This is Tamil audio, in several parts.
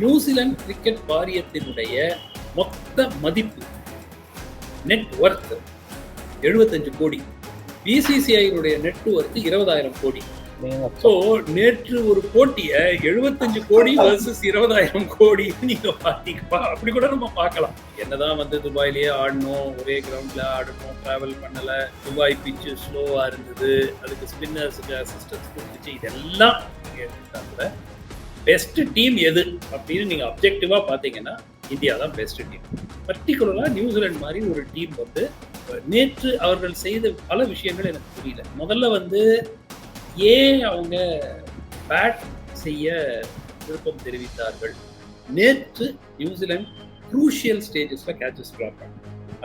நியூசிலாந்து கிரிக்கெட் வாரியத்தினுடைய மொத்த மதிப்பு நெட் ஒர்த் எழுபத்தஞ்சு கோடி. பிசிசிஐனுடைய நெட் ஒர்த் இருபதாயிரம் கோடி. ஸோ நேற்று ஒரு போட்டியை எழுபத்தஞ்சு கோடி வர்சஸ் இருபதாயிரம் கோடி நீங்க பாத்தீங்கப்பா அப்படி கூட நம்ம பார்க்கலாம். என்னதான் வந்து துபாயிலேயே ஆடணும் ஒரே கிரவுண்ட்ல ஆடணும் டிராவல் பண்ணல துபாய் பிச்சு ஸ்லோவா இருந்தது அதுக்கு ஸ்பின்னர்ஸுக்கு அசிஸ்டன்ஸ் கொடுத்துச்சு இதெல்லாம் கூட பெஸ்ட் டீம் எது அப்படின்னு நீங்க அப்ஜெக்டிவா பாத்தீங்கன்னா இந்தியா தான் பெஸ்ட் டீம் பர்டிகுலரா நியூசிலாந்து மாதிரி ஒரு டீம் வந்து நேற்று அவர்கள் செய்த பல விஷயங்கள் எனக்கு புரியல. முதல்ல வந்து ஏன் அவங்க பேட் செய்ய விருப்பம் தெரிவித்தார்கள்? நேற்று நியூசிலாந்து குரூஷியல் ஸ்டேஜஸ்ல கேச்சஸ் ட்ராப்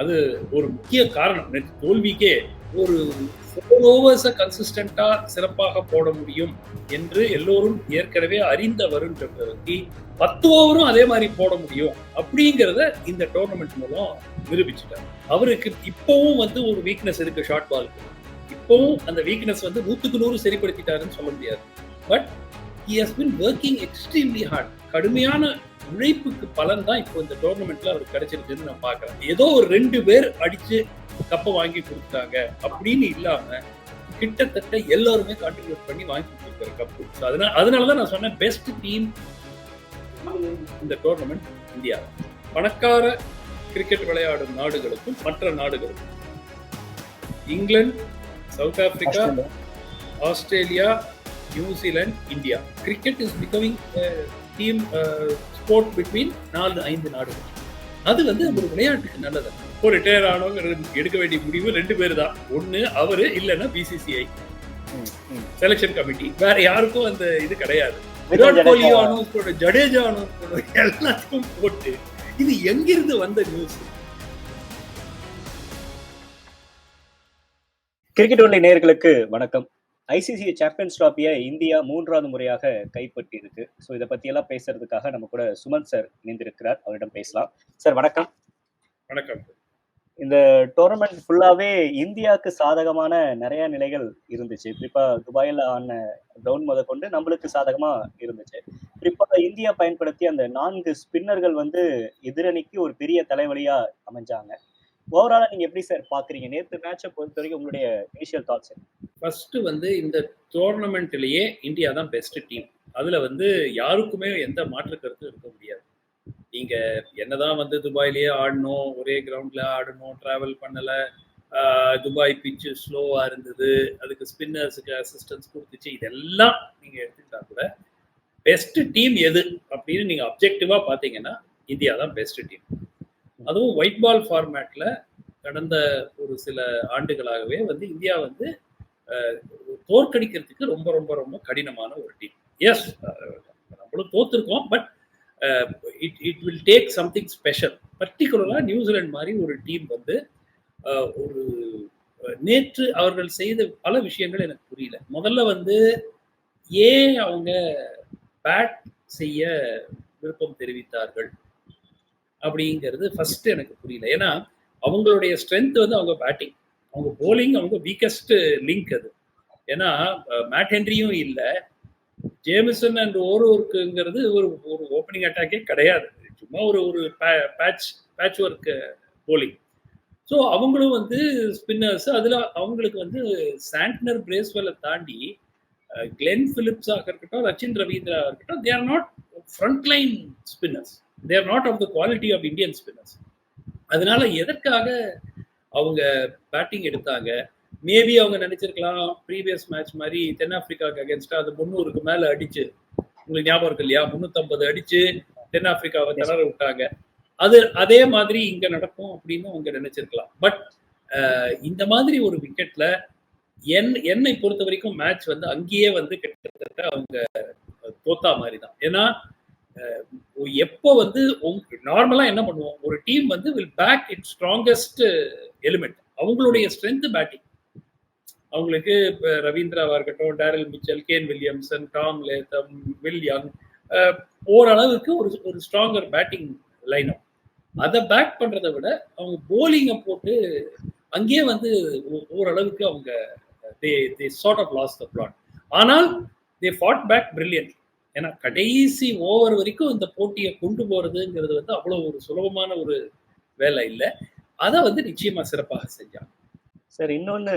அது ஒரு முக்கிய காரணம். நேற்று தோல்விக்கே ஒரு ஃபோர் ஓவர்ஸை கன்சிஸ்டண்டா சிறப்பாக போட முடியும் என்று எல்லோரும் ஏற்கனவே அறிந்த வருன்றி பத்து ஓவரும் அதே மாதிரி போட முடியும் அப்படிங்கிறத இந்த டோர்னமெண்ட் மூலம் நிரூபிச்சுட்டார். அவருக்கு இப்பவும் வந்து ஒரு வீக்னஸ் இருக்கு ஷார்ட் பாலுக்கு இப்பவும் அந்த வீக்னஸ் வந்து நூத்துக்கு நூறு சரிப்படுத்திட்டாருன்னு சொல்ல முடியாது. But he has been working extremely hard கடுமையான உழைப்புக்கு பலன் தான் இப்போ இந்த டோர்னமெண்ட்ல அவருக்கு கிடைச்சிருக்குன்னு நான் பாக்குறேன் ஏதோ ஒரு ரெண்டு பேர் அடிச்சு கப்பை வாங்கி கொடுத்தாங்க அப்படின்னு இல்லாம கிட்டத்தட்ட எல்லாருமே கான்ட்ரிபியூட் பண்ணி வாங்கி கொடுத்துருக்காரு கப்பு அதனால அதனாலதான் நான் சொன்னேன் பெஸ்ட் டீம் இந்த டோர்னமெண்ட் இந்தியா. பணக்கார கிரிக்கெட் விளையாடும் நாடுகளுக்கும் மற்ற நாடுகளுக்கும். England South Africa Australia. New Zealand India. Cricket is becoming team sport between நாலு ஐந்து நாடுகள். அது வந்து ஒரு விளையாட்டுக்கு நல்லது. இப்போ ரிட்டையர் ஆனவங்க எடுக்க வேண்டிய முடிவு ரெண்டு பேர் தான் ஒன்னு அவரு இல்லைன்னா பிசிசிஐ செலெக்ஷன் கமிட்டி வேற யாருக்கும் அந்த இது கிடையாது. விராட் கோலி அனௌன்ஸ் ஜடேஜா அனௌன்ஸ் எல்லாத்தையும் போட்டு இது எங்கிருந்து வந்த நியூஸ் கிரிக்கெட் ஒன்லை நேர்களுக்கு வணக்கம். ஐசிசி சாம்பியன்ஸ் டிராபியை இந்தியா மூன்றாவது முறையாக கைப்பற்றி இருக்கு ஸோ இதை பத்தி எல்லாம் பேசுறதுக்காக நம்ம கூட சுமன் சார் இணைந்திருக்கிறார். அவரிடம் பேசலாம். சார் வணக்கம். வணக்கம். இந்த டோர்னமெண்ட் ஃபுல்லாவே இந்தியாவுக்கு சாதகமான நிறைய நிலைகள் இருந்துச்சு. குறிப்பா துபாயில் ஆன கிரவுண்ட் முத கொண்டு நம்மளுக்கு சாதகமா இருந்துச்சு. குறிப்பா இந்தியா பயன்படுத்தி அந்த நான்கு ஸ்பின்னர்கள் வந்து எதிரணிக்கு ஒரு பெரிய தலைவலியா அமைஞ்சாங்க. ஓவராலா நீங்க எப்படி சார் பாக்குறீங்க? நேற்று மேட்சை பொறுத்த வரைக்கும் உங்களுடைய இனிஷியல் தாட்ஸ் ஃபர்ஸ்ட் வந்து இந்த டோர்னமெண்ட்லயே இந்தியா தான் பெஸ்ட் டீம் அதுல வந்து யாருக்குமே எந்த மாற்று கருத்தும் இருக்க முடியாது. நீங்க என்னதான் வந்து துபாயிலேயே ஆடணும் ஒரே கிரவுண்ட்ல ஆடணும் டிராவல் பண்ணல துபாய் பிச்சு ஸ்லோவா இருந்தது அதுக்கு ஸ்பின்னர்ஸுக்கு அசிஸ்டன்ஸ் கொடுத்துச்சு இதெல்லாம் நீங்க எடுத்துக்கிட்டா கூட பெஸ்ட் டீம் எது அப்படின்னு நீங்க அப்ஜெக்டிவா பாத்தீங்கன்னா இந்தியா தான் பெஸ்ட் டீம் அதுவும் ஒயிட் பால் ஃபார்மேட்ல கடந்த ஒரு சில ஆண்டுகளாகவே வந்து இந்தியா வந்து தோற்கடிக்கிறதுக்கு ரொம்ப ரொம்ப ரொம்ப கடினமான ஒரு டீம் எஸ் நம்மளும் தோத்துருக்கோம் but it it will take something special பர்டிகுலராக நியூசிலாந்து மாதிரி ஒரு டீம் வந்து ஒரு நேற்று அவர்கள் செய்த பல விஷயங்கள் எனக்கு புரியல. முதல்ல வந்து ஏன் அவங்க பேட் செய்ய விருப்பம் தெரிவித்தார்கள்? அப்படிங்கிறது ஃபர்ஸ்ட் எனக்கு புரியல. ஏன்னா அவங்களுடைய ஸ்ட்ரென்த் வந்து அவங்க பேட்டிங் அவங்க போலிங் அவங்க வீக்கஸ்ட் லிங்க் அது. ஏன்னா மேட் ஹென்ரியும் இல்லை. ஜேமிசன் அண்ட் ஓரோர்க்குங்கிறது ஒரு ஒரு ஓப்பனிங் அட்டாக்கே கிடையாது. சும்மா ஒரு ஒரு patch patch work bowling so அவங்களும் வந்து ஸ்பின்னர்ஸ் அதில் அவங்களுக்கு வந்து சாண்ட்னர் பிரேஸ்வெல்லை தாண்டி கிளென் பிலிப்ஸாக இருக்கட்டும் ரச்சின் ரவீந்திரா இருக்கட்டும் they are not front line spinners they're not of the quality of Indian spinners அதனால எதற்காக அவங்க பேட்டிங் எடுத்தாங்க? மேபி அவங்க நினைச்சிருக்கலாம் ப்ரீவியஸ் மேட்ச் மாதிரி தென்னாப்பிரிக்காவுக்கு அகேன்ஸ்டா அது முந்நூறுக்கு மேல அடிச்சு. உங்களுக்கு ஞாபகம் இருக்கு இல்லையா? முன்னூத்தம்பது அடிச்சு தென்னாப்பிரிக்காவை தளர விட்டாங்க. அது அதே மாதிரி இங்க நடக்கும் அப்படின்னு அவங்க நினைச்சிருக்கலாம். பட் இந்த மாதிரி ஒரு விக்கெட்ல என் என்னை பொறுத்த வரைக்கும் மேட்ச் வந்து அங்கேயே வந்து கிட்டத்தட்ட அவங்க தோத்தா மாதிரி தான் ஏன்னா எப்போ வந்து நார்மலா என்ன பண்ணுவோம்? ஒரு டீம் வந்து will pack it strongest element அவங்களுடைய ஸ்ட்ரென்த் பேட்டிங் அவங்களுக்கு இப்போ ரவீந்திராவா இருக்கட்டும் Daryl Mitchell Kane Williamson Tom Latham Will Young ஓரளவுக்கு ஒரு ஒரு ஸ்ட்ராங்கர் பேட்டிங் லைனம் அதை பேக் பண்றதை விட அவங்க போலிங்கை போட்டு அங்கேயே வந்து ஓரளவுக்கு அவங்க they they sort of lost the plot ஆனால் தே ஃபாட் பேக் பிரில்லியன்ட் ஏன்னா கடைசி ஓவர் வரைக்கும் இந்த போட்டியை கொண்டு போறதுங்கிறது வந்து அவ்வளவு ஒரு சுலபமான ஒரு வேலை இல்லை. அதை வந்து நிச்சயமா சிறப்பாக செஞ்சாங்க. சார் இன்னொன்னு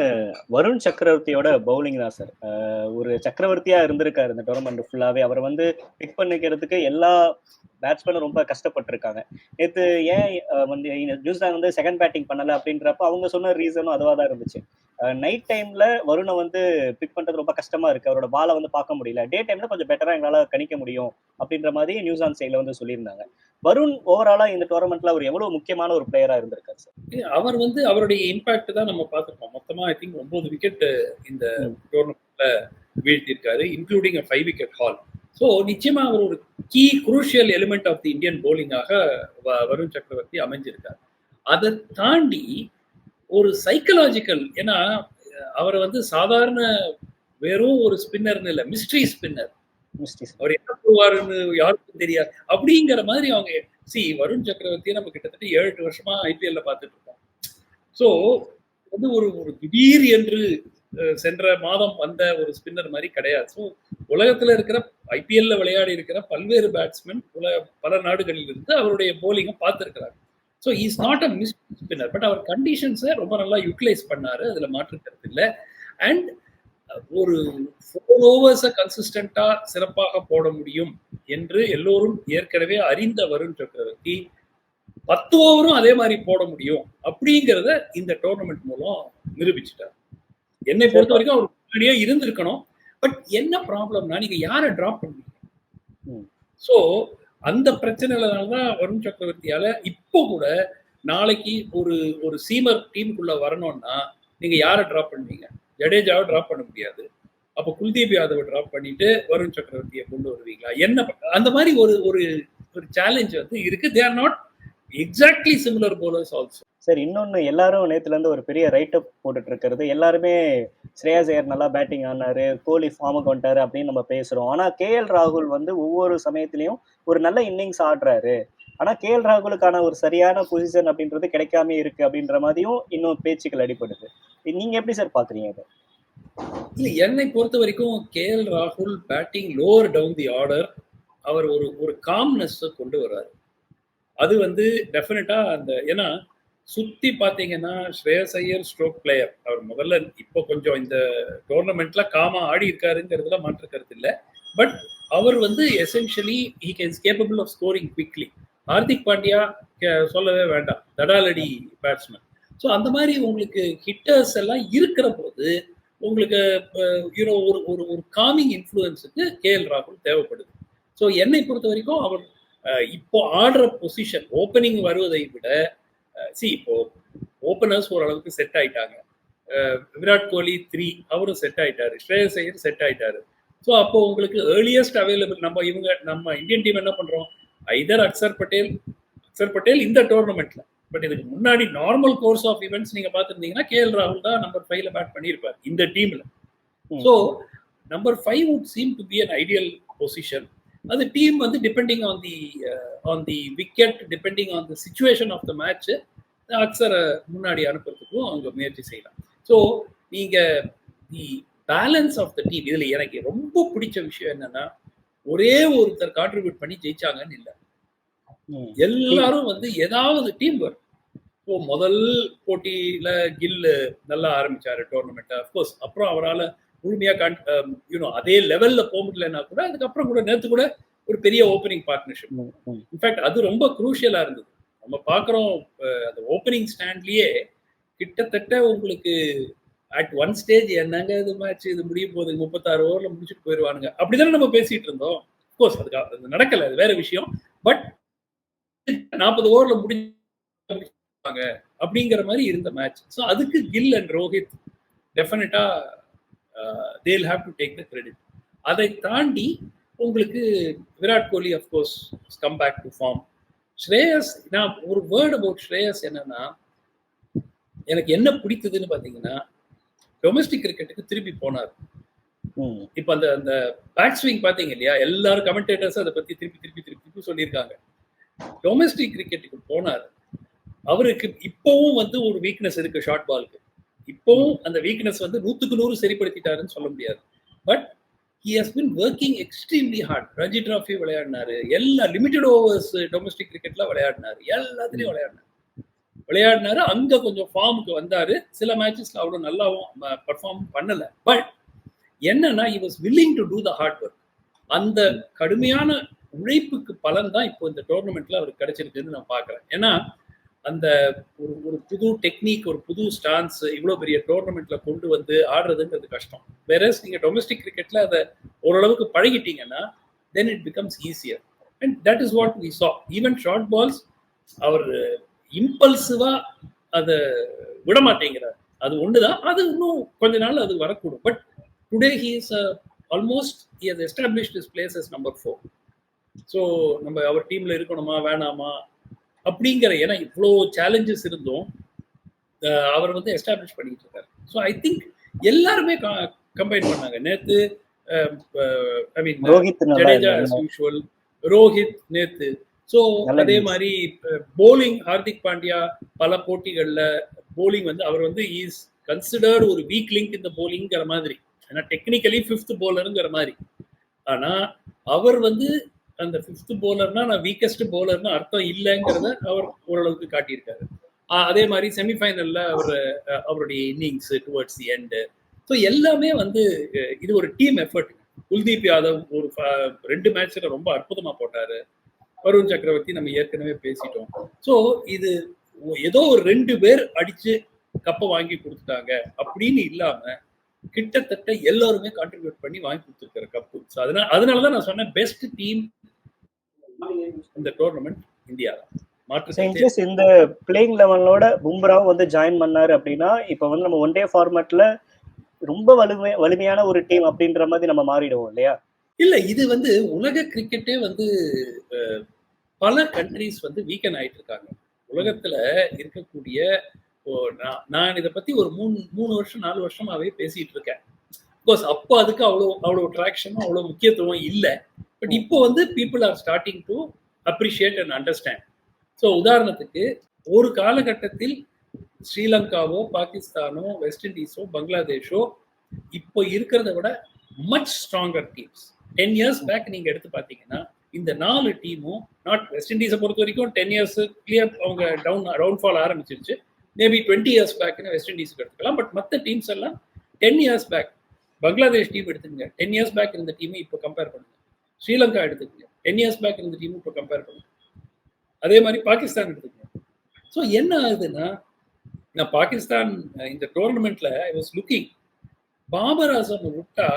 வருண் சக்கரவர்த்தியோட பவுலிங் தான் சார். ஒரு சக்கரவர்த்தியா இருந்திருக்காரு இந்த டோர்னமெண்ட் ஃபுல்லாவே அவர் வந்து பிக் பண்ணிக்கிறதுக்கு எல்லா பேட்ஸ்மேனும் ரொம்ப கஷ்டப்பட்டிருக்காங்க. நேற்று ஏன் வந்து நியூசிலாந்து வந்து செகண்ட் பேட்டிங் பண்ணல அப்படின்றப்ப அவங்க சொன்ன ரீசனும் அதுவாக தான் இருந்துச்சு. நைட் டைம்ல வருணை வந்து பிக் பண்றது ரொம்ப கஷ்டமா இருக்கு. அவரோட பாலை வந்து பார்க்க முடியல. டே டைம்ல கொஞ்சம் பெட்டரா எங்களால கணிக்க முடியும் அப்படின்ற மாதிரி நியூசிலாந்து சைட்ல வந்து சொல்லியிருந்தாங்க. வருண் ஓவராலா இந்த டோர்னமெண்ட்ல அவர் எவ்வளவு முக்கியமான ஒரு பிளேயரா இருந்திருக்காரு சார் அவர் வந்து அவருடைய இம்பாக்ட் தான் நம்ம பார்த்துருக்கோம் மொத்தமா ஐ திங்க் ஒன்பது விக்கெட் இந்த. டோர்னமெண்ட்ல வீழ்த்தியிருக்காரு including five wicket haul so நிச்சயமா அவர் ஒரு key crucial element of the Indian போலிங்காக Varun Chakravarthy அமைஞ்சிருக்கார். அதை தாண்டி ஒரு சைக்கலாஜிக்கல் ஏன்னா அவரை வந்து சாதாரண வெறும் ஒரு ஸ்பின்னர்னு இல்லை மிஸ்ட்ரி ஸ்பின்னர் அவர் என்ன போவாருன்னு யாருக்கும் தெரியாது. அப்படிங்கிற மாதிரி அவங்க சி வருண் சக்கரவர்த்தியை நம்ம கிட்டத்தட்ட ஏழு எட்டு வருஷமா ஐபிஎல்ல பார்த்துட்டு இருக்கோம். ஸோ வந்து ஒரு ஒரு திடீர் என்று சென்ற மாதம் வந்த ஒரு ஸ்பின்னர் மாதிரி கிடையாது. ஸோ உலகத்துல இருக்கிற ஐபிஎல்ல விளையாடி இருக்கிற பல்வேறு பேட்ஸ்மேன் உலக பல நாடுகளில் இருந்து அவருடைய போலிங்கை பார்த்துருக்கிறாங்க so is not a miss spinner but அவர் கண்டிஷன்ஸை ரொம்ப நல்லா யூட்டிலைஸ் பண்ணாரு. அதுல மாற்றுக்கிறது இல்லை. அண்ட் ஒரு ஃபோர் ஓவர்ஸை கன்சிஸ்டண்டா சிறப்பாக போட முடியும் என்று எல்லோரும் ஏற்கனவே அறிந்த வருண் சக்கரவர்த்தி பத்து ஓவரும் அதே மாதிரி போட முடியும் அப்படிங்கிறத இந்த டோர்னமெண்ட் மூலம் நிரூபிச்சிட்டார். என்னை பொறுத்த வரைக்கும் அவர் முன்னாடியே இருந்திருக்கணும். பட் என்ன ப்ராப்ளம்னா நீங்க யாரை டிராப் பண்ணுவீங்க. ஸோ அந்த பிரச்சனைனால தான் வருண் சக்கரவர்த்தியால இப்போ கூட நாளைக்கு ஒரு ஒரு சீமர் டீமுக்குள்ள வரணும்னா நீங்க யாரை டிராப் பண்ணுவீங்க? ஜடேஜாவை டிராப் பண்ண முடியாது. அப்போ குல்தீப் யாதவை டிராப் பண்ணிட்டு வருண் சக்கரவர்த்தியை கொண்டு வருவீங்களா? என்ன அந்த மாதிரி ஒரு ஒரு ஒரு சேலஞ்ச் வந்து இருக்கு. They are not exactly similar bowlers also sir இன்னொன்னு எல்லாரும் நேத்துல இருந்து ஒரு பெரிய ரைட் அப் போட்டுட்டு இருக்கிறது எல்லாருமே ஸ்ரேயாஸ் ஐயர் நல்லா பேட்டிங் ஆனாரு கோலி ஃபார்முக்கு வந்துட்டாரு அப்படின்னு நம்ம பேசுறோம். ஆனா கேஎல் ராகுல் வந்து ஒவ்வொரு சமயத்திலையும் ஒரு நல்ல இன்னிங்ஸ் ஆடுறாரு. ஆனா கேஎல் ராகுலுக்கான ஒரு சரியான பொசிஷன் அப்படின்றது கிடைக்காம இருக்கு அப்படின்ற மாதிரியும் இன்னும் பேச்சுக்கள் அடிபடுது. நீங்க எப்படி சார் பாக்குறீங்க இதை? இல்ல என்னை பொறுத்த வரைக்கும் கே எல் ராகுல் batting lower down the order அவர் ஒரு ஒரு காம்னஸ் கொண்டு வர்றாரு. அது வந்து டெஃபினட்டா அந்த ஏன்னா சுத்தி பாத்தீங்கன்னா ஸ்ரேயஸ் ஐயர் ஸ்ட்ரோக் பிளேயர் அவர் முதல்ல இப்போ கொஞ்சம் இந்த டோர்னமெண்ட்ல காமா ஆடி இருக்காருங்கிறதுல மாற்று கருத்து இல்லை. பட் அவர் வந்து essentially he can capable of scoring quickly Hardik Pandya K- சொல்லவே வேண்டாம். தடாலடி பேட்ஸ்மேன் ஸோ அந்த மாதிரி உங்களுக்கு ஹிட்டர்ஸ் எல்லாம் இருக்கிற போது உங்களுக்கு யூனோ ஒரு ஒரு ஒரு காமிங் இன்ஃப்ளூயன்ஸுக்கு கே எல் ராகுல் தேவைப்படுது. ஸோ என்னை பொறுத்த வரைக்கும் அவர் இப்போ ஆடுற பொசிஷன் ஓப்பனிங் வருவதை விட சி இப்போ ஓப்பனர்ஸ் ஓரளவுக்கு செட் ஆயிட்டாங்க. விராட் கோலி த்ரீ அவரும் செட் ஆயிட்டாரு. ஸ்ரேயஸ் ஐயர் செட் ஆயிட்டாரு. ஸோ அப்போ உங்களுக்கு ஏர்லியஸ்ட் அவைலபிள் நம்ம இவங்க நம்ம இந்தியன் டீம் என்ன பண்றோம்? ஐதர் அக்சர் பட்டேல் அக்சர் பட்டேல் இந்த டோர்னமெண்ட்ல பட் இதுக்கு முன்னாடி நார்மல் கோர்ஸ் ஆஃப் ஈவெண்ட்ஸ் நீங்க பார்த்துருந்தீங்கன்னா கே எல் ராகுல் தான் நம்பர் ஃபைவ்ல பேட் பண்ணியிருப்பார் இந்த டீம்ல. So number five would seem to be an ideal position அது டீம் வந்து depending on the on the wicket depending on the situation of the match அக்சரை முன்னாடி அனுப்புறதுக்கும் அவங்க முயற்சி செய்யலாம். ஸோ நீங்க the balance of the team இதுல எனக்கு ரொம்ப பிடிச்ச விஷயம் என்னன்னா ஒரே ஒருத்தர் கான்ட்ரிபியூட் பண்ணி ஜெயிச்சாங்கன்னு இல்லை. எல்லாரும் வந்து ஏதாவது டீம் ஒர்க் ஸோ முதல் போட்டியில கில் நல்லா ஆரம்பிச்சாரு டோர்னமெண்ட் அஃப்கோர்ஸ் அப்புறம் அவரால் முழுமையா கான் யூனோ அதே லெவல்ல போக முடியலன்னா கூட அதுக்கப்புறம் கூட நேற்று கூட ஒரு பெரிய ஓப்பனிங் பார்ட்னர்ஷிப். இன்ஃபேக்ட் அது ரொம்ப குரூஷியலா இருந்தது. நம்ம பார்க்குறோம் அந்த ஓப்பனிங் ஸ்டாண்ட்லயே கிட்டத்தட்ட உங்களுக்கு அட் ஒன் ஸ்டேஜ் என்னங்க இது மேட்ச் இது முடிய போகுது முப்பத்தாறு ஓவர்ல முடிச்சுட்டு போயிடுவானுங்க அப்படிதானே நம்ம பேசிட்டு இருந்தோம். கோர்ஸ் அதுக்கு அது நடக்கல அது வேற விஷயம். பட் நாற்பது ஓவர்ல முடிஞ்சாங்க அப்படிங்கிற மாதிரி இருந்த மேட்ச் ஸோ அதுக்கு Gill and Rohit definitely they'll have to take the credit அதை தாண்டி உங்களுக்கு Virat Kohli of course come back to form Shreyas நான் ஒரு வேர்ட் அபவுட் ஸ்ரேயஸ் என்னன்னா எனக்கு என்ன பிடித்ததுன்னு பார்த்தீங்கன்னா டொமஸ்டிக் கிரிக்கெட்டுக்கு திருப்பி போனார். இப்போ அந்த அந்த பேக் ஸ்விங் பார்த்தீங்க இல்லையா எல்லாரும் கமெண்டேட்டர்ஸ் அதை பத்தி திருப்பி திருப்பி திருப்பி திருப்பி சொல்லியிருக்காங்க. டொமஸ்டிக் கிரிக்கெட்டுக்கு போனார். அவருக்கு இப்பவும் வந்து ஒரு வீக்னஸ் இருக்கு ஷார்ட் பாலுக்கு இப்போவும் அந்த வீக்னஸ் வந்து நூத்துக்கு நூறு சரிப்படுத்திட்டாருன்னு சொல்ல முடியாது. But he has been working extremely hard Ranji trophy விளையாடினாரு. எல்லா லிமிடெட் ஓவர்ஸ் டொமஸ்டிக் கிரிக்கெட்ல விளையாடினாரு. எல்லாத்துலயும் விளையாடினாரு. விளையாடினாரு. அங்க கொஞ்சம் ஃபார்முக்கு வந்தாரு. சில மேட்சஸ்ல அவ்வளவு நல்லாவும் பர்ஃபார்ம் பண்ணல. பட் என்னன்னா he was willing to do the hard work அந்த கடுமையான உழைப்புக்கு பலன் தான் இப்போ இந்த டோர்னமெண்ட்ல அவருக்கு கிடைச்சிருக்குன்னு நான் பாக்குறேன் ஏன்னா அந்த ஒரு ஒரு புது டெக்னிக் ஒரு புது ஸ்டான்ஸ் இவ்வளோ பெரிய டோர்னமெண்ட்ல கொண்டு வந்து ஆடுறதுங்கிறது கஷ்டம். வேற நீங்க டொமஸ்டிக் கிரிக்கெட்ல அதை ஓரளவுக்கு பழகிட்டீங்கன்னா then it becomes easier and that is what we saw even short balls அவர் இம்பல்சிவா அதை விட மாட்டேங்கிறார் அது ஒண்ணுதான் அது இன்னும் கொஞ்ச நாள் அது வரக்கூடும். But today he is almost he has established is place number four so நம்ம அவர் டீம்ல இருக்கணுமா வேணாமா அப்படிங்கிற ஏன்னா இவ்வளோ சேலஞ்சஸ் இருந்தும் அவர் வந்து எஸ்டாப்ளிஷ் பண்ணிட்டு இருக்காரு. ஸோ ஐ திங்க் எல்லாருமே கம்பைன் பண்ணாங்க. நேத்து I mean Jadeja usual. Rohit நேத்து. ஸோ அதே. மாதிரி போலிங் ஹார்திக் பாண்டியா பல போட்டிகள்ல போலிங் வந்து அவர் வந்து இஸ் கன்சிடர்டு ஒரு வீக் லிங்க் இந்த போலிங்கிற மாதிரி. ஏன்னா டெக்னிக்கலி ஃபிஃப்த் போலருங்கிற மாதிரி. ஆனா அவர் வந்து அந்த ஃபிஃப்த் போலர்னா நான் வீக்கஸ்ட் போலர்னு அர்த்தம் இல்லைங்கிறத அவர் ஓரளவுக்கு காட்டியிருக்காரு. ஆஹ் அதே மாதிரி செமிஃபைனல்ல அவர் அவருடைய innings towards the end so எல்லாமே வந்து இது ஒரு டீம் எஃபர்ட் குல்தீப் யாதவ் ஒரு ரெண்டு மேட்ச்ல ரொம்ப அற்புதமா போட்டாரு. வருண் சக்கரவர்த்தி நம்ம ஏற்கனவே பேசிட்டோம். ஸோ இது ஏதோ ஒரு ரெண்டு பேர் அடிச்சு கப்பை வாங்கி கொடுத்துட்டாங்க அப்படின்னு இல்லாம கிட்டத்தட்ட எல்லாருமே கான்ட்ரிபியூட் பண்ணி வாங்கி கொடுத்துருக்காரு கப்பு ஸோ அதனால அதனால தான் நான் சொன்னேன் பெஸ்ட் டீம் இந்த டோர்னமெண்ட் இந்தியா இன்கேஸ் இந்த பிளேயிங் லெவனோட பும்ராவும் வந்து ஜாயின் பண்ணாரு அப்படின்னா இப்போ வந்து நம்ம ஒன் டே ஃபார்மேட்ல ரொம்ப வலிமை வலிமையான ஒரு டீம் அப்படின்ற மாதிரி நம்ம மாறிடுவோம் இல்லையா? இல்ல இது வந்து உலக கிரிக்கெட்டே வந்து பல கண்ட்ரீஸ் வந்து வீக்கன் ஆயிட்டு இருக்காங்க. உலகத்துல இருக்கக்கூடிய நான் நான் இதை பத்தி ஒரு மூணு மூணு வருஷம் நாலு வருஷமாவே பேசிட்டு இருக்கேன். பிகாஸ் அப்போ அதுக்கு அவ்வளோ அவ்வளோ ட்ராக்ஷனும் அவ்வளோ முக்கியத்துவம் இல்லை. பட் இப்போ வந்து people are starting to appreciate and understand so உதாரணத்துக்கு ஒரு காலகட்டத்தில் ஸ்ரீலங்காவோ பாகிஸ்தானோ வெஸ்ட் இண்டீஸோ பங்களாதேஷோ இப்போ இருக்கிறத விட much stronger teams ten years back நீங்க எடுத்து பார்த்தீங்கன்னா இந்த நாலு டீமும் நாட் வெஸ்ட் இண்டீஸை பொறுத்த வரைக்கும் டென் இயர்ஸ் கிளியர் அவங்க டவுன் டவுன்ஃபால் ஆரம்பிச்சிருச்சு. மேபி டுவெண்ட்டி இயர்ஸ் பேக்னு வெஸ்ட் இண்டீஸ்க்கு எடுத்துக்கலாம். பட் மற்ற டீம்ஸ் எல்லாம் ten years back Bangladesh team எடுத்துக்கங்க. டென் இயர்ஸ் பேக் இருந்த டீமை இப்போ கம்பேர் பண்ணுங்க. ஸ்ரீலங்கா எடுத்துக்கங்க. டென் இயர்ஸ் பேக் இருந்த டீமும் இப்போ கம்பேர் பண்ணுங்க அதே மாதிரி பாகிஸ்தான் எடுத்துக்கங்க. ஸோ என்ன ஆகுதுன்னா நான் பாகிஸ்தான் இந்த டோர்னமெண்ட்ல I was looking Babar Azam விட்டா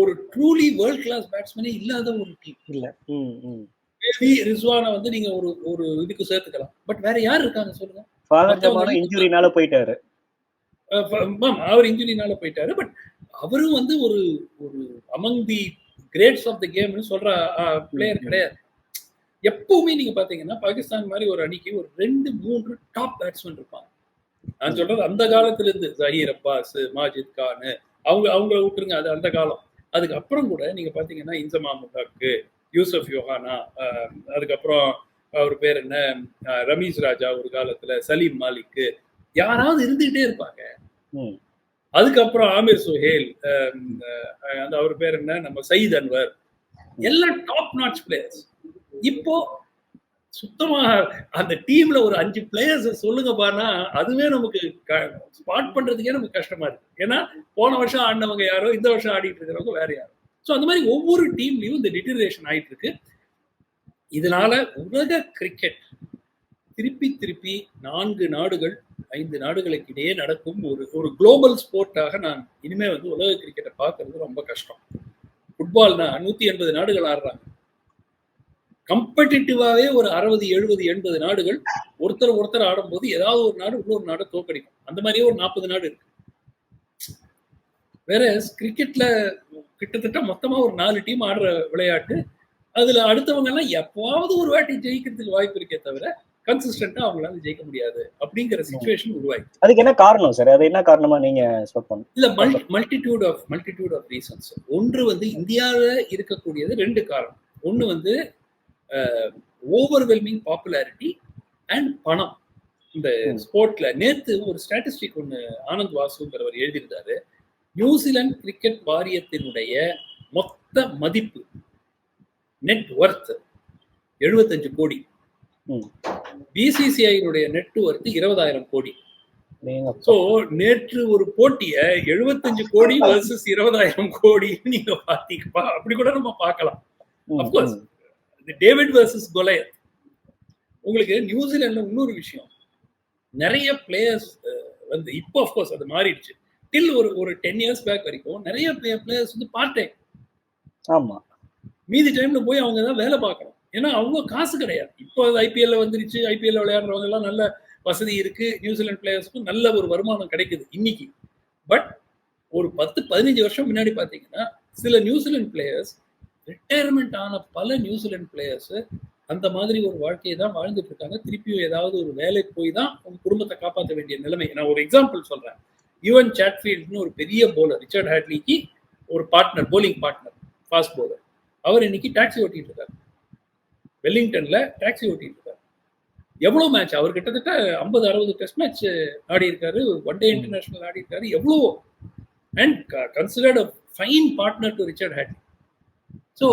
ஒரு ட்ரூலி வேர்ல்ட் கிளாஸ் பேட்ஸ்மேனே இல்லாத ஒரு டீம் இல்ல. மேபி ரிஸ்வானை வந்து நீங்க ஒரு ஒரு இதுக்கு சேர்த்துக்கலாம். பட் வேற யார் இருக்காங்க சொல்லுங்க? ஃபாதர் இன்ஜுரினால போயிட்டாரு. அவர் இன்ஜுரினால போயிட்டாரு. பட் அவரும் வந்து ஒரு ஒரு among the greats of the கேம்னு சொல்ற பிளேயர் கிடையாது. எப்பவுமே நீங்க பாத்தீங்கன்னா பாகிஸ்தான் மாதிரி ஒரு அணிக்கு ஒரு ரெண்டு மூன்று டாப் பேட்ஸ்மேன் இருப்பாங்க. நான் சொல்றது அந்த காலத்துல இருந்து ஜஹீர் அப்பாஸ் மாஜித் கான் அவங்க அவங்கள விட்டுருங்க அது அந்த காலம். அதுக்கப்புறம் கூட நீங்க பாத்தீங்கன்னா இன்சமா முஹாக்கு யூசப் யோஹானா அதுக்கப்புறம் அவர் பேர் என்ன? ரமீஸ் ராஜா ஒரு காலத்துல சலீம் மாலிக் யாராவது இருந்துகிட்டே இருப்பாங்க. ம் அதுக்கப்புறம் ஆமீர் சுஹேல் அந்த அவர் பேர் என்ன? நம்ம சயீத் அன்வர். எல்லாம் டாப் நாட்ச் பிளேயர்ஸ் இப்போ சுத்தமாக அந்த டீம்ல ஒரு அஞ்சு பிளேயர்ஸ் சொல்லுங்க பாருனா அதுவே நமக்கு ஸ்பாட் பண்றதுக்கே நமக்கு கஷ்டமா இருக்கு. ஏன்னா போன வருஷம் ஆடினவங்க யாரோ இந்த வருஷம் ஆடிட்டு இருக்கிறவங்க வேற யாரோ. ஸோ அந்த மாதிரி ஒவ்வொரு டீம்லயும் இந்த டிட்டரேஷன் ஆயிட்டு இருக்கு. இதனால உலக கிரிக்கெட் திருப்பி திருப்பி நான்கு நாடுகள் ஐந்து நாடுகளுக்கு இடையே நடக்கும் ஒரு ஒரு குளோபல் ஸ்போர்ட்டாக நான் இனிமே வந்து உலக கிரிக்கெட்டை பார்க்கறது ரொம்ப கஷ்டம். ஃபுட்பால்னா நூத்தி எண்பது நாடுகள் ஆடுறாங்க. கம்படிட்டிவாவே ஒரு அறுபது எழுபது எண்பது நாடுகள் ஒருத்தர் ஒருத்தர் ஆடும்போது ஏதாவது ஒரு நாடு இன்னொரு நாடு தோக்கடிக்கும் அந்த மாதிரியே ஒரு நாற்பது நாடு இருக்கு. வேற கிரிக்கெட்ல கிட்டத்தட்ட மொத்தமா ஒரு நாலு டீம் ஆடுற விளையாட்டு. அதுல அடுத்தவங்க எல்லாம் எப்பாவது ஒரு வாட்டி ஜெயிக்கிறதுக்கு வாய்ப்பு இருக்கே தவிர கன்சிஸ்டன்டா அவங்களால ஜெயிக்க முடியாது அப்படிங்கிற சுச்சுவேஷன் உருவாயிருக்கு அதுக்கு என்ன காரணம் சார் அது என்ன காரணமா நீங்க இல்ல multi multitude of multitude of reasons ஒன்று வந்து இந்தியாவில் இருக்கக்கூடியது ரெண்டு காரணம். ஒன்று வந்து ஓவர்வெல்மிங் பாப்புலாரிட்டி அண்ட் பணம். இந்த. ஸ்போர்ட்ல நேத்து ஒரு ஸ்டாட்டிஸ்டிக் ஒன்று ஆனந்த் வாசுங்கிறவர் எழுதியிருந்தாரு. நியூசிலாந்து கிரிக்கெட் வாரியத்தினுடைய மொத்த மதிப்பு நெட் ஒர்த் எழுபத்தஞ்சு கோடி. பிசிசிஐனுடைய நெட் ஒர்த் இருபதாயிரம் கோடி. சோ நேற்று ஒரு போட்டிய 75 கோடி வர்சஸ் இருபதாயிரம் கோடி நீங்க பாத்தீங்கப்பா. அப்படி கூட நம்ம பார்க்கலாம். இந்த டேவிட் வர்சஸ் கொலையத் உங்களுக்கு நியூசிலாந்துல இன்னொரு விஷயம். நிறைய பிளேயர்ஸ் வந்து இப்போ கோர்ஸ் அது மாறிடுச்சு. டில் ஒரு ஒரு டென் இயர்ஸ் பேக் வரைக்கும் நிறைய பிளேயர்ஸ் வந்து பார்ட் டைம் ஆமா. மீதி டைம்ல போய் அவங்க தான் வேலை பார்க்கணும். ஏன்னா அவங்க காசு கிடையாது. இப்போ ஐபிஎல்ல வந்துருச்சு ஐபிஎல்ல விளையாடுறவங்க எல்லாம் நல்ல வசதி இருக்கு நியூசிலாந்து பிளேயர்ஸ்க்கும் நல்ல ஒரு வருமானம் கிடைக்குது இன்னைக்கு. பட் ஒரு பத்து பதினஞ்சு வருஷம் முன்னாடி பார்த்தீங்கன்னா சில நியூசிலாந்து பிளேயர்ஸ் ரிட்டையர்மெண்ட் ஆன பல நியூசிலாந்து பிளேயர்ஸ் அந்த மாதிரி ஒரு வாழ்க்கையை தான் வாழ்ந்துட்டு இருக்காங்க. திருப்பியும் ஏதாவது ஒரு வேலைக்கு போய் தான் உங்க குடும்பத்தை காப்பாற்ற வேண்டிய நிலைமை. நான் ஒரு எக்ஸாம்பிள் சொல்றேன். யுவன் சாட்ஃபீல்ட்னு ஒரு பெரிய போலர் ரிச்சர்ட் ஹேட்லிக்கு ஒரு partner bowling partner fast bowler அவர் இன்னைக்கு டாக்ஸி ஓட்டிட்டு இருக்காரு. வெல்லிங்டன்ல டாக்ஸி ஓட்டிட்டு இருக்காரு எவ்வளவு மேட்ச் அவர் கிட்டத்தட்ட ஐம்பது அறுபது டெஸ்ட் மேட்ச் ஆடி இருக்காரு ஒன் டே இன்டர்நேஷனல் ஆடி இருக்காரு எவ்வளவோ and considered fine partner to Richard Hadlee so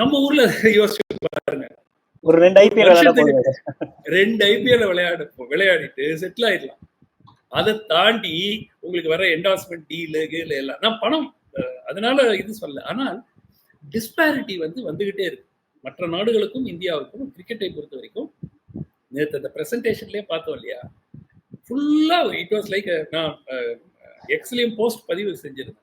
நம்ம ஊர்ல யோசிச்சு பாருங்க. ஒரு ரெண்டு ஐபிஎல் ரெண்டு ஐபிஎல் விளையாட விளையாடிட்டு செட்டில் ஆயிடலாம். அதை தாண்டி உங்களுக்கு வர என்டாஸ்மெண்ட் டீலு கீழு எல்லாம். நான் பணம் அதனால இது சொல்ல ஆனால் டிஸ்பாரிட்டி வந்து வந்துகிட்டே இருக்கு. மற்ற நாடுகளுக்கும் இந்தியாவுக்கும் கிரிக்கெட்டை பொறுத்த வரைக்கும் நேற்று அந்த ப்ரெசன்டேஷன்லேயே பார்த்தோம் இல்லையா? ஃபுல்லா இட் வாஸ் லைக் நான் எக்ஸ்லேயும் போஸ்ட் பதிவு செஞ்சிருந்தேன்.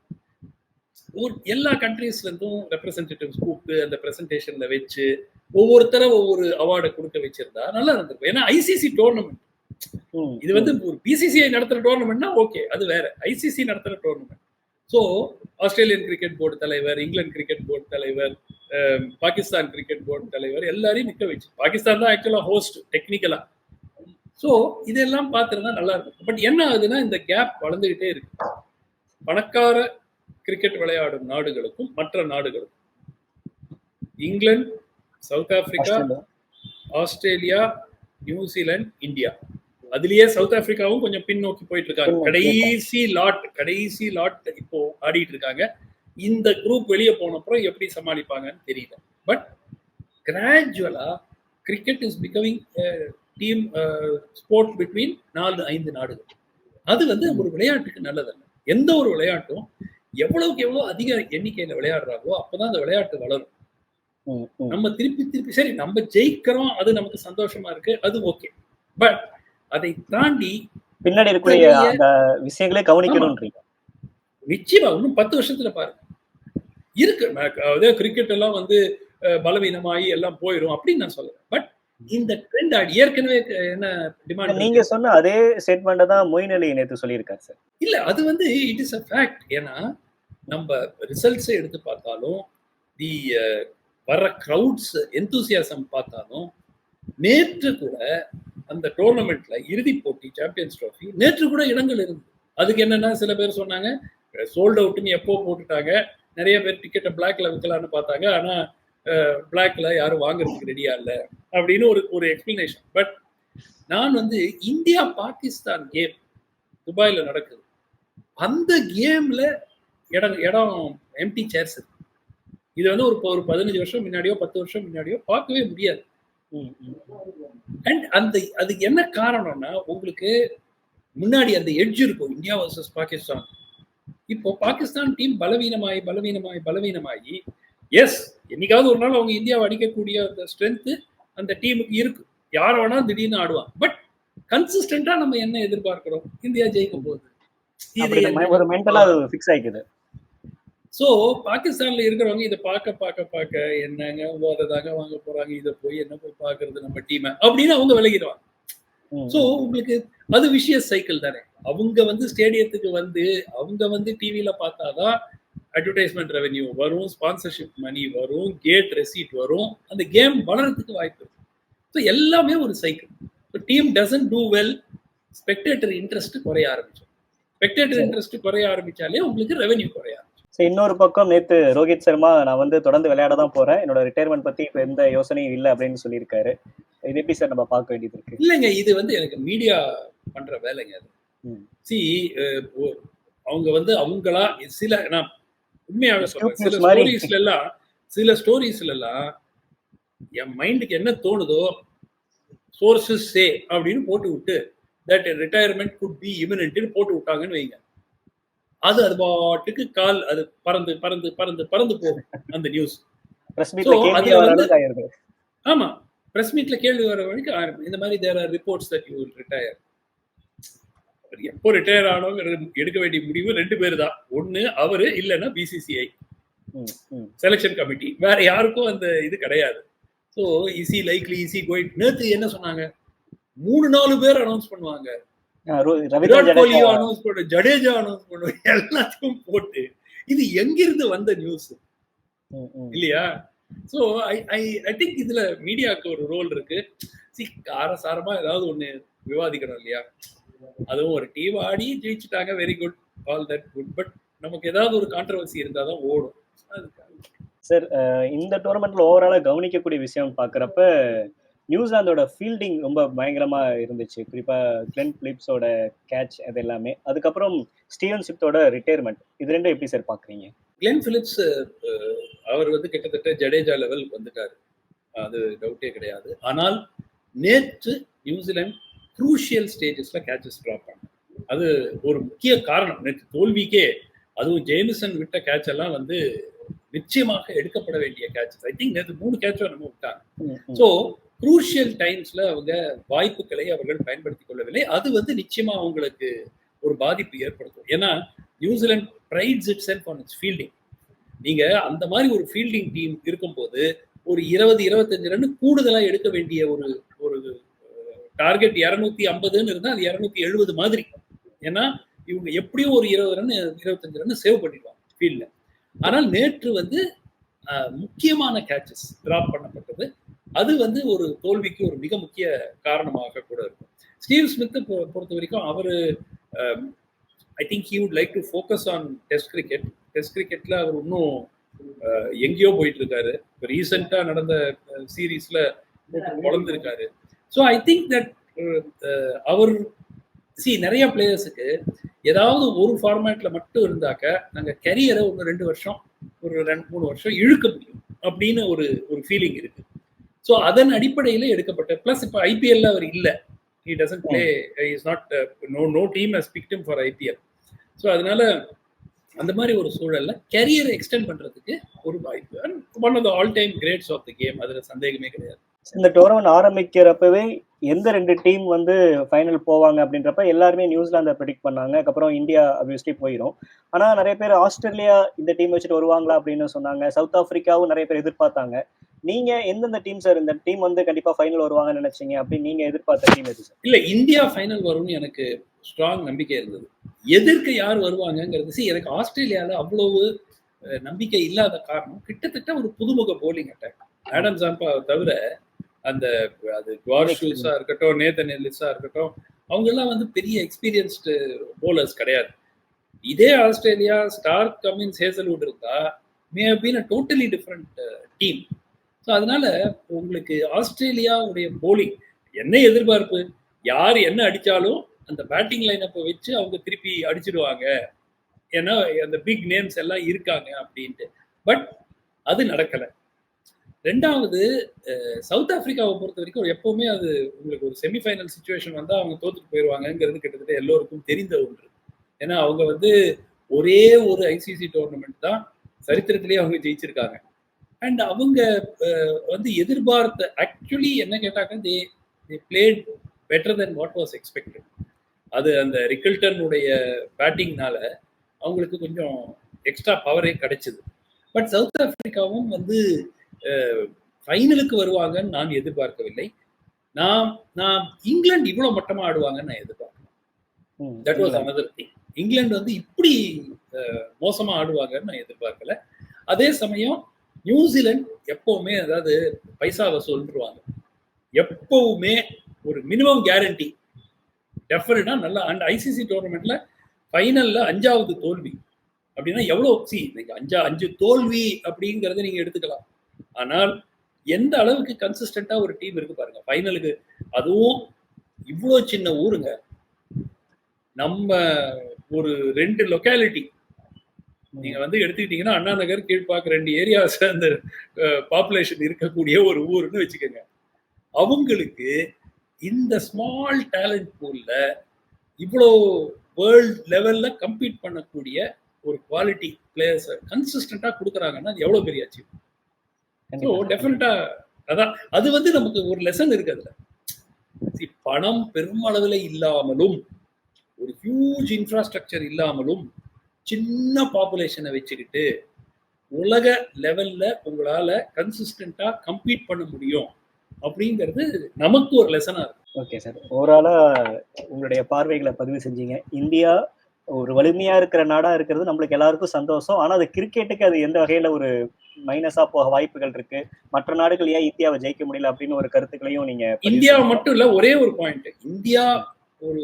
ஒரு எல்லா கண்ட்ரீஸ்ல இருந்தும் ரெப்ரசன்டேட்டிவ்ஸ் கூப்பிட்டு அந்த ப்ரெசன்டேஷன்ல வச்சு ஒவ்வொருத்தர ஒவ்வொரு அவார்டை கொடுக்க வச்சிருந்தா நல்லா இருந்திருக்கும். ஏன்னா ஐசிசி டோர்னமெண்ட் இது வந்து ஒரு பிசிசிஐ நடத்துற டோர்னமெண்ட்னா ஓகே அது வேற. ஐசிசி நடத்துற tournament so Australian cricket board தலைவர் இங்கிலாந்து கிரிக்கெட் போர்டு தலைவர் பாகிஸ்தான் கிரிக்கெட் போர்டு தலைவர் எல்லாரையும் நிக்க வச்சு பாகிஸ்தான் தான் ஆக்சுவலா ஹோஸ்ட் டெக்னிக்கலா ஸோ இதெல்லாம் பார்த்துருந்தா நல்லா இருக்கும். பட் என்ன ஆகுதுன்னா இந்த கேப் வளர்ந்துகிட்டே இருக்கு. பணக்கார கிரிக்கெட் விளையாடும் நாடுகளுக்கும் மற்ற நாடுகளுக்கும். England South Africa. Australia New Zealand India அதுலயே சவுத் ஆப்பிரிக்காவும் கொஞ்சம் பின்னோக்கி போயிட்டு இருக்காங்க. கடைசி லாட் கடைசி லாட் இப்போ ஆடிட்டு இருக்காங்க. இந்த குரூப் வெளியே போன அப்புறம் எப்படி சமாளிப்பாங்கன்னு தெரியல. But gradually cricket is becoming team sport between நாலு ஐந்து நாடுகள். அது வந்து ஒரு விளையாட்டுக்கு நல்லதல்ல. எந்த ஒரு விளையாட்டும் எவ்வளவுக்கு எவ்வளவு அதிக எண்ணிக்கையில விளையாடுறாங்களோ அப்பதான் அந்த விளையாட்டு வளரும். நம்ம திருப்பி திருப்பி சரி நம்ம ஜெயிக்கிறோம் அது நமக்கு சந்தோஷமா இருக்கு அது ஓகே பட் அதை தாண்டி பின்னாடி இருக்கக்கூடிய அந்த விஷயங்களே கவனிக்கணும்ன்றீங்க. நிச்சயமா இன்னும் பத்து வருஷத்துல பாருங்க. இருக்கு. அதாவது கிரிக்கெட் எல்லாம் வந்து பலவீனமாகி எல்லாம் போயிடும் அப்படின்னு நான் சொல்றேன். பட் இந்த ட்ரெண்ட் ஏற்கனவே என்ன டிமாண்ட் நீங்க சொன்ன அதே ஸ்டேட்மெண்ட்டை தான் மொயின் அலி நேத்து சொல்லியிருக்காரு சார் இல்ல அது வந்து இட் இஸ் அ ஃபேக்ட் ஏன்னா நம்ம ரிசல்ட்ஸை எடுத்து பார்த்தாலும் தி வர்ற க்ரௌட்ஸ் எந்தூசியாசம் பார்த்தாலும் நேற்று கூட அந்த டோர்னமெண்ட்ல இறுதி போட்டி சாம்பியன்ஸ் ட்ராஃபி நேற்று கூட இடங்கள் இருந்தது. அதுக்கு என்னன்னா சில பேர் சொன்னாங்க சோல்ட் அவுட்னு எப்போ போட்டுட்டாங்க? நிறைய பேர் டிக்கெட்டை பிளாக்ல விற்கலான்னு பார்த்தாங்க. ஆனா பிளாக்ல யாரும் வாங்குறதுக்கு ரெடியா இல்லை அப்படின்னு ஒரு ஒரு எக்ஸ்பிளனேஷன் பட் நான் வந்து இந்தியா பாகிஸ்தான் கேம் துபாயில் நடக்குது. அந்த கேம்ல இடம் இடம் எம்டி சேர்ஸ் இருக்கு. இது வந்து ஒரு ஒரு பதினஞ்சு வருஷம் முன்னாடியோ பத்து வருஷம் முன்னாடியோ பார்க்கவே முடியாது. அண்ட் அந்த அதுக்கு என்ன காரணம்னா உங்களுக்கு முன்னாடி அந்த எட்ஜ் இருக்கும் இந்தியா வர்சஸ் பாகிஸ்தான். இப்போ பாகிஸ்தான் டீம் பலவீனமாயி பலவீனமாயி பலவீனமாகி எஸ் என்னைக்காவது ஒரு நாள் அவங்க இந்தியாவை அடிக்கக்கூடிய அந்த ஸ்ட்ரென்த் அந்த டீமுக்கு இருக்கு. யார் வேணா திடீர்னு ஆடுவான் பட் கன்சிஸ்டண்டா நம்ம என்ன எதிர்பார்க்கிறோம்? இந்தியா ஜெயிக்கும் போது. ஒரு மென்டலா ஃபிக்ஸ் ஆயிக்குது. ஸோ பாகிஸ்தான்ல இருக்கிறவங்க இதை பார்க்க பார்க்க பார்க்க என்னங்க அதை தாங்க வாங்க போறாங்க இதை போய் என்ன போய் பார்க்கறது நம்ம டீமை அப்படின்னு அவங்க விலகிடுவாங்க. ஸோ உங்களுக்கு அது விஷய சைக்கிள் தானே. அவங்க வந்து ஸ்டேடியத்துக்கு வந்து அவங்க வந்து டிவியில பார்த்தாதான் அட்வர்டைஸ்மெண்ட் ரெவென்யூ வரும் ஸ்பான்சர்ஷிப் மணி வரும் கேட் ரெசீட் வரும் அந்த கேம் வளர்றதுக்கு வாய்ப்பு இருக்கு. ஸோ எல்லாமே ஒரு cycle so team doesn't do well spectator interest குறைய ஆரம்பிச்சோம் ஸ்பெக்டேட்டர் இன்ட்ரெஸ்ட் குறைய ஆரம்பிச்சாலே உங்களுக்கு ரெவென்யூ குறைய. சரி, இன்னொரு பக்கம் நேத்து ரோஹித் சர்மா நான் வந்து தொடர்ந்து விளையாட தான் போறேன். என்னோட ரிட்டையர்மெண்ட் பத்தி இப்ப எந்த யோசனையும் இல்லை அப்படின்னு சொல்லியிருக்காரு. இது எப்படி சார் நம்ம பார்க்க வேண்டியது இருக்கு? இல்லைங்க இது வந்து எனக்கு மீடியா பண்ற வேலைங்க அது. சி அவங்க வந்து அவங்களா சில நான் உண்மையாவே சொல்றேன். சில. ஸ்டோரிஸ்ல எல்லாம் சில ஸ்டோரிஸ்ல எல்லாம் என் மைண்டுக்கு என்ன தோணுதோ சோர்சஸ் சே அப்படின்னு போட்டு விட்டு தட் ரிட்டையர்மெண்ட் குட் பி இமினன்ட்னு போட்டு விட்டாங்கன்னு வைங்க. அது அது பாட்டுக்கு கால் அது பறந்து பறந்து பறந்து பறந்து போகும் அந்த நியூஸ் ஆமா பிரஸ் மீட்ல கேள்வி வர வரைக்கும் ஆரம்பி- இந்த மாதிரி there are reports that you will retire எப்போ ரிட்டையர் ஆனோம் எடுக்க வேண்டிய முடிவு ரெண்டு பேர் தான் ஒன்னு அவரு இல்லைன்னா பிசிசிஐ. செலெக்ஷன் கமிட்டி வேற யாருக்கும் அந்த இது கிடையாது. ஸோ ஈஸி லைக்லி ஈஸி கோயிட் நேத்து என்ன சொன்னாங்க? மூணு நாலு பேர் அனௌன்ஸ் பண்ணுவாங்க. விராட் அனௌன்ஸ் பண்ண ஜடேஜா அனௌன்ஸ் பண்ணுவாங்க எல்லாத்தையும் போட்டு. இது எங்கிருந்து வந்த நியூஸ். இல்லையா? So I I I think இதுல மீடியாவுக்கு ஒரு ரோல் இருக்கு. சி காரசாரமா ஏதாவது ஒண்ணு விவாதிக்கணும் இல்லையா? அதுவும் ஒரு டீம் ஆடி ஜெயிச்சுட்டாங்க very good all that good but நமக்கு ஏதாவது ஒரு கான்ட்ரவர்சி இருந்தா தான் ஓடும். சார் இந்த டோர்னமெண்ட்ல ஓவராலா கவனிக்கக்கூடிய விஷயம் பாக்குறப்ப நியூசிலாந்தோட ஃபீல்டிங் ரொம்ப பயங்கரமா இருந்துச்சு. குறிப்பா கிளென் பிலிப்ஸோட கேட்ச் அது எல்லாமே அதுக்கப்புறம் ஸ்டீவன் சிப்டோட ரிட்டையர்மெண்ட் இது ரெண்டும் எப்படி சார் பாக்குறீங்க? கிளென் பிலிப்ஸ் அவர் வந்து கிட்டத்தட்ட ஜடேஜா லெவல் வந்துட்டாரு. அது டவுட்டே கிடையாது. ஆனால் நேற்று நியூசிலாந்து குரூஷியல் ஸ்டேஜஸ்ல கேட்சஸ் ட்ராப் பண்ணாங்க அது ஒரு முக்கிய காரணம். நேற்று தோல்விக்கே அதுவும் ஜேமிசன் விட்ட கேட்ச் எல்லாம் வந்து நிச்சயமாக எடுக்கப்பட வேண்டிய கேட்சஸ் ஐ திங்க் நேற்று மூணு கேட்சும் நம்ம விட்டாங்க. ஸோ குரூஷியல் டைம்ஸ்ல அவங்க வாய்ப்புகளை அவர்கள் பயன்படுத்திக் கொள்ளவில்லை. அது வந்து நிச்சயமா அவங்களுக்கு ஒரு பாதிப்பு ஏற்படுத்தும். ஏன்னா New Zealand prides itself on its fielding நீங்க அந்த மாதிரி ஒரு ஃபீல்டிங் டீம் இருக்கும்போது ஒரு இருபது இருபத்தஞ்சு ரன் கூடுதலாக எடுக்க வேண்டிய ஒரு ஒரு டார்கெட் இரநூத்தி ஐம்பதுன்னு இருந்தால் அது இரநூத்தி எழுபது மாதிரி. ஏன்னா இவங்க எப்படியும் ஒரு இருபது ரன் இருபத்தஞ்சு ரன் சேவ் பண்ணிடுவாங்க ஃபீல்டில் ஆனால் நேற்று வந்து முக்கியமான கேட்சஸ் டிராப் பண்ணப்பட்டது. அது வந்து ஒரு தோல்விக்கு ஒரு மிக முக்கிய காரணமாக கூட இருக்கும். ஸ்டீவ் ஸ்மித் பொறுத்த வரைக்கும் அவர் I think he would like to focus on test cricket test கிரிக்கெட்ல அவர் இன்னும் எங்கேயோ போயிட்டு இருக்காரு இப்போ ரீசெண்டாக நடந்த சீரீஸ்ல வளர்ந்துருக்காரு. ஸோ ஐ திங்க் தட் அவர் சி நிறைய பிளேயர்ஸுக்கு ஏதாவது ஒரு ஃபார்மேட்ல மட்டும் இருந்தாக்க நாங்கள் கரியரை ஒன்று ரெண்டு வருஷம் ஒரு ரெண்டு மூணு வருஷம் இழுக்க முடியும் அப்படின்னு ஒரு ஒரு ஃபீலிங் இருக்கு. ஸோ அதன் அடிப்படையில் எடுக்கப்பட்ட ப்ளஸ் இப்போ ஐபிஎல்ல அவர் இல்லை. He doesn't play is not no no team has picked him for IPL so அதனால அந்த மாதிரி ஒரு சூழல்ல கரியரை எக்ஸ்டெண்ட் பண்றதுக்கு ஒரு வாய்ப்பு. One of the all time greats of the game அதுல சந்தேகமே கிடையாது. இந்த டோர்னமெண்ட் ஆரம்பிக்கிறப்பவே எந்த ரெண்டு டீம் வந்து ஃபைனல் போவாங்க அப்படின்றப்ப எல்லாருமே நியூசிலாந்தை ப்ரெடிக்ட் பண்ணாங்க. அதுக்கப்புறம் இந்தியா அப்வியஸ்லி போயிடும் ஆனால் நிறைய பேர் ஆஸ்திரேலியா இந்த டீம் வச்சுட்டு வருவாங்களா அப்படின்னு சொன்னாங்க. சவுத் ஆப்பிரிக்காவும் நிறைய பேர் எதிர்பார்த்தாங்க. நீங்க எந்தெந்த டீம் சார் இந்த டீம் வந்து கண்டிப்பா ஃபைனல் வருவாங்கன்னு நினைச்சீங்க அப்படின்னு நீங்க எதிர்பார்த்த டீம் எது சார் இல்ல இந்தியா ஃபைனல் வரும்னு எனக்கு ஸ்ட்ராங் நம்பிக்கை இருந்தது. எதிர்க்க யார் வருவாங்கங்கிறது எனக்கு ஆஸ்திரேலியால அவ்வளவு நம்பிக்கை இல்லாத காரணம் கிட்டத்தட்ட ஒரு புதுமுக போலிங் அட்டாக் ஆடம் ஜாம்பா தவிர அந்த அது குவார்ஷூஸா இருக்கட்டும் நேத்தன் எல்லிஸா இருக்கட்டும் அவங்க எல்லாம் வந்து பெரிய எக்ஸ்பீரியன்ஸ்டு போலர்ஸ் கிடையாது. இதே ஆஸ்திரேலியா ஸ்டார் கமின்ஸ் ஹேசல்வுட் இருந்தா may been a totally different team so அதனால உங்களுக்கு ஆஸ்திரேலியாவுடைய போலிங் என்ன எதிர்பார்ப்பு? யார் என்ன அடிச்சாலும் அந்த பேட்டிங் லைனப்பை வச்சு அவங்க திருப்பி அடிச்சிடுவாங்க. ஏன்னா அந்த பிக் நேம்ஸ் எல்லாம் இருக்காங்க அப்படின்ட்டு. பட் அது நடக்கல. ரெண்டாவது சவுத் ஆப்பிரிக்காவை பொறுத்த வரைக்கும் எப்பவுமே அது உங்களுக்கு ஒரு செமிஃபைனல் சுச்சுவேஷன் வந்தால் அவங்க தோத்துட்டு போயிடுவாங்கங்கிறது கிட்டத்தட்ட எல்லோருக்கும் தெரிந்த ஒன்று. ஏன்னா அவங்க வந்து ஒரே ஒரு ஐசிசி டோர்னமெண்ட் தான் சரித்திரத்திலேயே அவங்க ஜெயிச்சிருக்காங்க. அண்ட் அவங்க வந்து எதிர்பார்த்த ஆக்சுவலி என்ன கேட்டாக்க they they played better then what was expected அது அந்த ரிக்கல்டனுடைய பேட்டிங்னால அவங்களுக்கு கொஞ்சம் எக்ஸ்ட்ரா பவரே கிடைச்சிது. பட் சவுத் ஆப்பிரிக்காவும் வந்து ஃபைனலுக்கு வருவாங்கன்னு நான் எதிர்பார்க்கவில்லை. நான் நான் இங்கிலாந்து இவ்வளவு மட்டமா ஆடுவாங்கன்னு நான் எதிர்பார்க்கல. That was another thing England வந்து இப்படி மோசமா ஆடுவாங்கன்னு நான் எதிர்பார்க்கல. அதே சமயம் நியூசிலாந்து எப்பவுமே அதாவது பைசாவை சொல்லிடுவாங்க எப்பவுமே ஒரு மினிமம் கேரண்டி டெஃபினட்டா நல்லா அண்ட் ஐசிசி டோர்னமெண்ட்ல ஃபைனல்ல அஞ்சாவது தோல்வி. அப்படின்னா எவ்வளவு சி அஞ்சா அஞ்சு தோல்வி அப்படிங்கறத நீங்க எடுத்துக்கலாம். ஆனால் எந்த அளவுக்கு கன்சிஸ்டண்டா ஒரு டீம் இருக்கு பாருங்க. ஃபைனலுக்கு அதுவும் இவ்வளோ சின்ன ஊருங்க. நம்ம ஒரு ரெண்டு லொக்காலிட்டி நீங்க வந்து எடுத்துக்கிட்டீங்கன்னா அண்ணா நகர் கீழ்பாக்க ரெண்டு ஏரியாஸ் அந்த பாப்புலேஷன் இருக்கக்கூடிய ஒரு ஊர்னு வச்சுக்கோங்க. அவங்களுக்கு இந்த ஸ்மால் டேலண்ட் பூல்ல இவ்வளோ வேர்ல்ட் லெவல்ல கம்பீட் பண்ணக்கூடிய ஒரு குவாலிட்டி பிளேயர்ஸை கன்சிஸ்டண்டா கொடுக்குறாங்கன்னா எவ்வளோ பெரிய அச்சீவ் ஸோ. டெஃபினட்டா அதான் அது வந்து நமக்கு ஒரு லெசன் இருக்கு அதுல. பணம் பெருமளவில் இல்லாமலும் ஒரு ஹியூஜ் இன்ஃப்ராஸ்ட்ரக்சர் இல்லாமலும் சின்ன பாப்புலேஷனை வச்சுக்கிட்டு உலக லெவல்ல உங்களால கன்சிஸ்டண்டா கம்பீட் பண்ண முடியும். அப்படிங்கிறது நமக்கு ஒரு லெசனா இருக்கு. ஓகே சார் ஓவராலா உங்களுடைய பார்வைகளை பதிவு செஞ்சீங்க. இந்தியா ஒரு வலிமையா இருக்கிற நாடா இருக்கிறது நம்மளுக்கு எல்லாருக்கும் சந்தோஷம். ஆனா அது கிரிக்கெட்டுக்கு அது எந்த வகையில ஒரு மைனஸா போக வாய்ப்புகள் இருக்கு மற்ற நாடுகள் ஏன் இந்தியாவை ஜெயிக்க முடியல அப்படின்னு ஒரு கருத்துக்களையும் நீங்க இந்தியா. மட்டும் இல்ல ஒரே ஒரு பாயிண்ட் இந்தியா ஒரு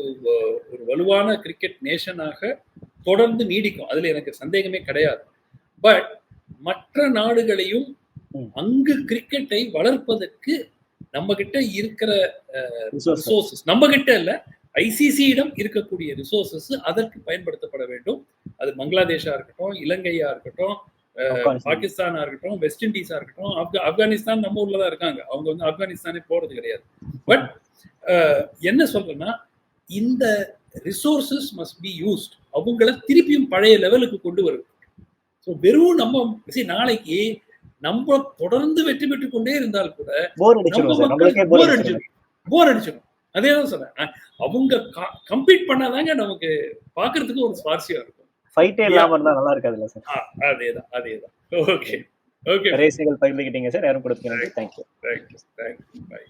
ஒரு வலுவான கிரிக்கெட் நேஷனாக தொடர்ந்து நீடிக்கும் அதுல எனக்கு சந்தேகமே கிடையாது பட் மற்ற நாடுகளையும். அங்கு கிரிக்கெட்டை வளர்ப்பதற்கு நம்ம கிட்ட இருக்கிற. ரிசோர்சஸ் நம்ம கிட்ட இல்ல ஐசிசியிடம் இருக்கக்கூடிய ரிசோர்சஸ் அதற்கு பயன்படுத்தப்பட வேண்டும் அது பங்களாதேஷா இருக்கட்டும் இலங்கையா இருக்கட்டும். பாகிஸ்தானா இருக்கட்டும் வெஸ்ட் இண்டீஸா இருக்கட்டும் ஆப்கா- ஆப்கானிஸ்தான் நம்ம ஊர்ல தான் இருக்காங்க. அவங்க வந்து ஆப்கானிஸ்தானே போறது கிடையாது. பட் என்ன சொல்றேன்னா இந்த ரிசோர்சஸ் மஸ்ட் பி யூஸ்ட் அவங்கள திருப்பியும் பழைய லெவலுக்கு கொண்டு வருது ஸோ வெறும் நம்ம நாளைக்கு நம்ம தொடர்ந்து வெற்றி பெற்றுக் கொண்டே இருந்தால் கூட போர் அடிச்சிடும் போர் அடிச்சிடும் அதே தான் அஹ் அவங்க கம்பீட் பண்ணாதாங்க நமக்கு பாக்குறதுக்கு ஒரு சுவாரஸ்யம் இருக்கும். ஃபைட்டே இல்லாம இருந்தா நல்லா இருக்காதுல்ல சார் அதேதான் அதேதான். ஓகே ஓகே ரேசிகள் பகிர்ந்துக்கிட்டீங்க சார் யாரும் கொடுத்தீங்க தேங்க்யூ தேங்க்யூ தேங்க்யூ பை